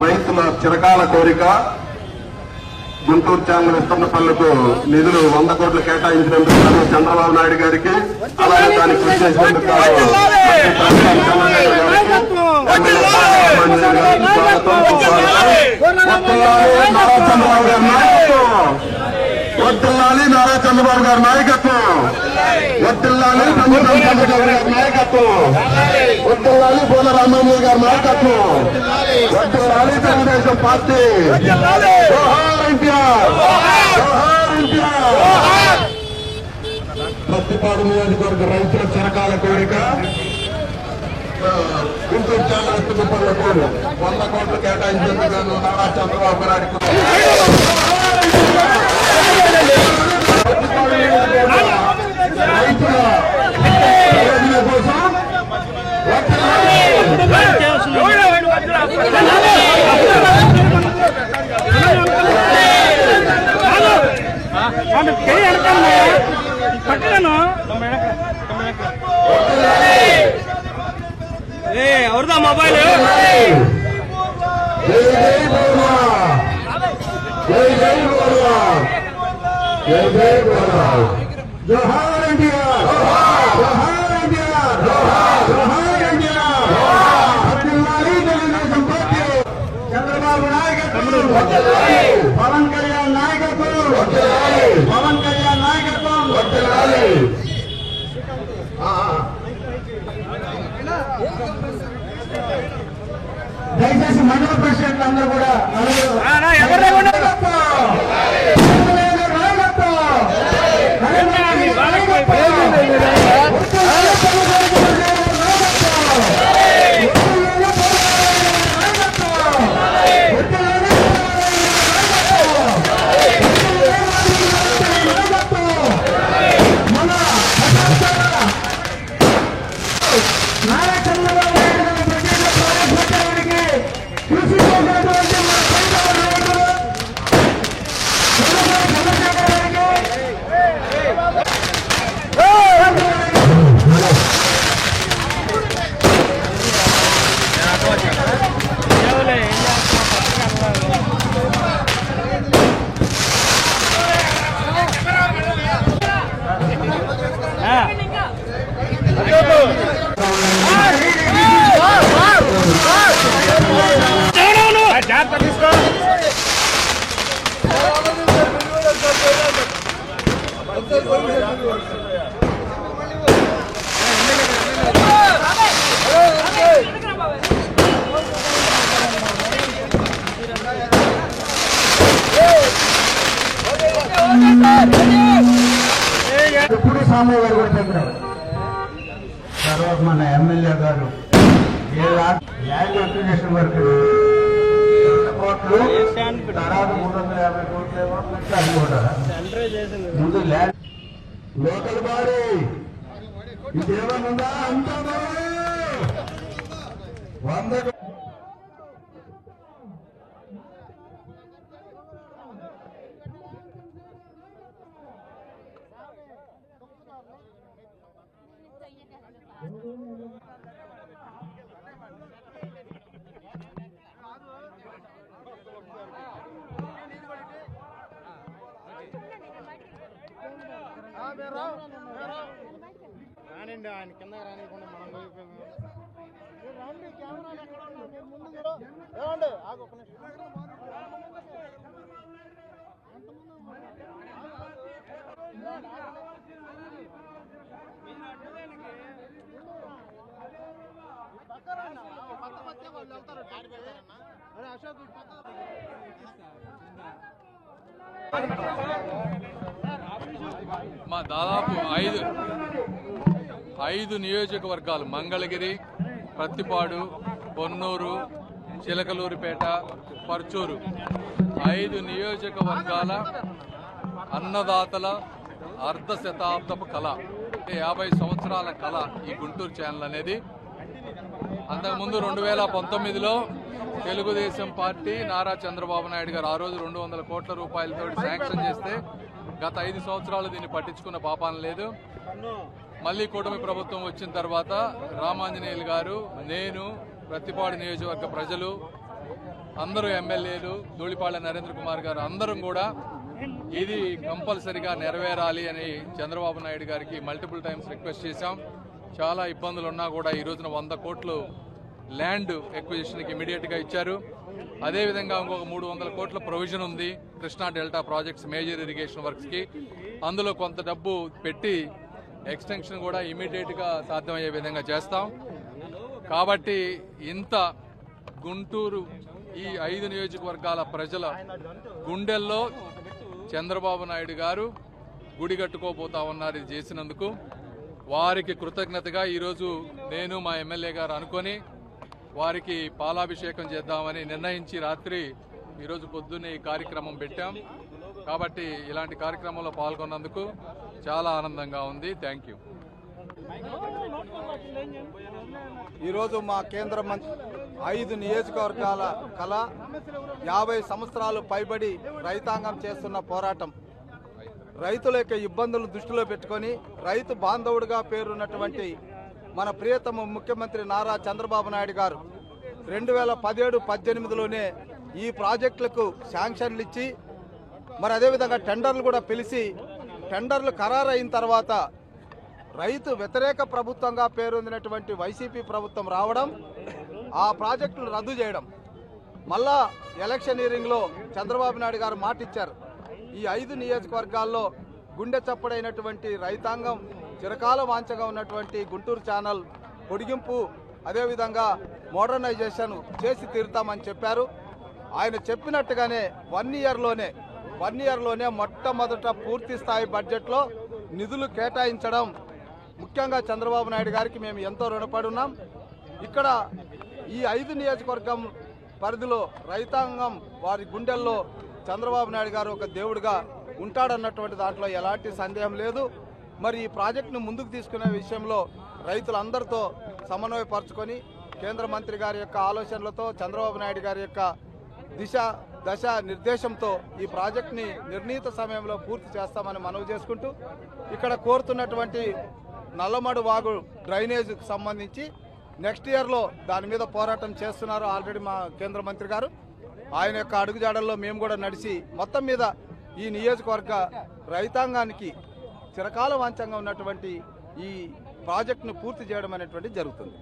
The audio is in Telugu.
రైతుల చిరకాల కోరిక. గుంటూరు ఛానల్ ఇస్తున్నపల్లకు నిధులు వంద కోట్లు కేటాయించినందుకు చంద్రబాబు నాయుడు గారికి అలాగే దానికి కృషి చేసినందుకు గాను చంద్రబాబు నారా చంద్రబాబు గారి నాయకత్వం. వర్ధిల్లాలి నారా చంద్రబాబు గారి నాయకత్వం. వర్ధిల్లాలి చంద్రబాబు చంద్రబాబు గారి నాయకత్వం వర్ధిల్లాలి తెలుగుదేశం పార్టీ. ప్రతిపాడు నియోజకవర్గ రైతుల చిరకాల కోరిక. గుంటూరు చాలా ఎత్తుకుపల్లకు వంద కోట్లు కేటాయించేందుకు నారా చంద్రబాబు నాయుడు రైతుల పట్టను ఏ ఎవరిదా మొబైల్ జై దయచేసి మండల ప్రెసిడెంట్లు అందరూ కూడా నారా చంద్రబాబు నాయుడు గారి ప్రత్యేక ప్రారంభోత్సవానికి కృషి చేసినటువంటి మన ప్రియతమ నాయకుడు చంద్రబాబు చంద్రశేఖర్ గారికి జాగ్రత్త తీసుకో ఎప్పుడు సామయ్య గారు కూడా చెప్పారు తర్వాత మన ఎమ్మెల్యే గారు ఏ ల్యాండ్ అప్లికేషన్ వరకు కోట్లు తర్వాత మూడు వందల యాభై కోట్లు ఏమో ముందు ల్యాండ్. లోకల్ బాడీ ఇదేమన్నా అంత వంద ఆయన కింద రానికుండా మనం పోయిపోయాము మా దాదాపు ఐదు ఐదు నియోజకవర్గాలు మంగళగిరి ప్రత్తిపాడు పొన్నూరు చిలకలూరిపేట పర్చూరు. ఐదు నియోజకవర్గాల అన్నదాతల అర్ధ శతాబ్దపు కళ అంటే యాభై సంవత్సరాల కళ ఈ గుంటూరు ఛానల్ అనేది. అంతకుముందు రెండు వేల పంతొమ్మిదిలో తెలుగుదేశం పార్టీ నారా చంద్రబాబు నాయుడు గారు ఆ రోజు రెండు వందల కోట్ల రూపాయలతో శాంక్షన్ చేస్తే గత ఐదు సంవత్సరాలు దీన్ని పట్టించుకున్న పాపాన లేదు. మళ్ళీ కూటమి ప్రభుత్వం వచ్చిన తర్వాత రామాంజనేయులు గారు నేను ప్రతిపాడు నియోజకవర్గ ప్రజలు అందరూ ఎమ్మెల్యేలు ధూళిపాళ్ళ నరేంద్ర కుమార్ గారు అందరం కూడా ఇది కంపల్సరిగా నెరవేరాలి అని చంద్రబాబు నాయుడు గారికి మల్టిపుల్ టైమ్స్ రిక్వెస్ట్ చేశాం. చాలా ఇబ్బందులు ఉన్నా కూడా ఈ రోజున వంద కోట్లు ల్యాండ్ ఎక్విజిషన్కి ఇమీడియట్గా ఇచ్చారు. అదేవిధంగా ఇంకొక మూడు వందల కోట్ల ప్రొవిజన్ ఉంది Krishna delta projects major irrigation వర్క్స్కి అందులో కొంత డబ్బు పెట్టి ఎక్స్టెన్షన్ కూడా ఇమీడియట్గా సాధ్యమయ్యే విధంగా చేస్తాం. కాబట్టి ఇంత గుంటూరు ఈ ఐదు నియోజకవర్గాల ప్రజల గుండెల్లో చంద్రబాబు నాయుడు గారు గుడి కట్టుకోబోతా ఉన్నారు ఇది చేసినందుకు. వారికి కృతజ్ఞతగా ఈరోజు నేను మా ఎమ్మెల్యే గారు అనుకొని వారికి పాలాభిషేకం చేద్దామని నిర్ణయించి రాత్రి ఈరోజు పొద్దున్నే ఈ కార్యక్రమం పెట్టాం. కాబట్టి ఇలాంటి కార్యక్రమంలో పాల్గొన్నందుకు చాలా ఆనందంగా ఉంది. థ్యాంక్ యూ ఈరోజు మా కేంద్ర మంత్రి ఐదు నియోజకవర్గాల కళ యాభై సంవత్సరాలు పైబడి రైతాంగం చేస్తున్న పోరాటం. రైతుల యొక్క ఇబ్బందులు దృష్టిలో పెట్టుకొని రైతు బాంధవుడిగా పేరున్నటువంటి మన ప్రియతమ ముఖ్యమంత్రి నారా చంద్రబాబు నాయుడు గారు రెండు వేల పదిహేడు పద్దెనిమిదిలోనే ఈ ప్రాజెక్టులకు శాంక్షన్లు ఇచ్చి మరి అదేవిధంగా టెండర్లు కూడా పిలిచి టెండర్లు ఖరారు అయిన తర్వాత రైతు వ్యతిరేక ప్రభుత్వంగా పేరొందినటువంటి వైసీపీ ప్రభుత్వం రావడం ఆ ప్రాజెక్టులు రద్దు చేయడం. మళ్ళా ఎలక్షనీరింగ్లో చంద్రబాబు నాయుడు గారు మాటిచ్చారు. ఈ ఐదు నియోజకవర్గాల్లో గుండె చప్పుడైనటువంటి రైతాంగం చిరకాల వాంచగా ఉన్నటువంటి గుంటూరు ఛానల్ పొడిగింపు అదేవిధంగా మోడర్నైజేషన్ చేసి తీరుతామని చెప్పారు. ఆయన చెప్పినట్టుగానే వన్ ఇయర్లోనే వన్ ఇయర్లోనే మొట్టమొదట పూర్తి స్థాయి బడ్జెట్లో నిధులు కేటాయించడం. ముఖ్యంగా చంద్రబాబు నాయుడు గారికి మేము ఎంతో రుణపడి ఉన్నాం ఇక్కడ ఈ ఐదు నియోజకవర్గం పరిధిలో రైతాంగం వారి గుండెల్లో చంద్రబాబు నాయుడు గారు ఒక దేవుడిగా ఉంటాడన్నటువంటి దాంట్లో ఎలాంటి సందేహం లేదు. మరి ఈ ప్రాజెక్టును ముందుకు తీసుకునే విషయంలో రైతులందరితో సమన్వయపరచుకొని కేంద్ర మంత్రి గారి యొక్క ఆలోచనలతో చంద్రబాబు నాయుడు గారి యొక్క దిశ దశ నిర్దేశంతో ఈ ప్రాజెక్ట్ని నిర్ణీత సమయంలో పూర్తి చేస్తామని మనవి చేసుకుంటూ ఇక్కడ కోరుతున్నటువంటి నల్లమడు వాగు డ్రైనేజ్కి సంబంధించి నెక్స్ట్ ఇయర్లో దాని మీద పోరాటం చేస్తున్నారు ఆల్రెడీ మా కేంద్ర మంత్రి గారు. ఆయన యొక్క అడుగుజాడల్లో మేము కూడా నడిచి మొత్తం మీద ఈ నియోజకవర్గ రైతాంగానికి చిరకాల వాంఛంగా ఉన్నటువంటి ఈ ప్రాజెక్టును పూర్తి చేయడం అనేటువంటి జరుగుతుంది.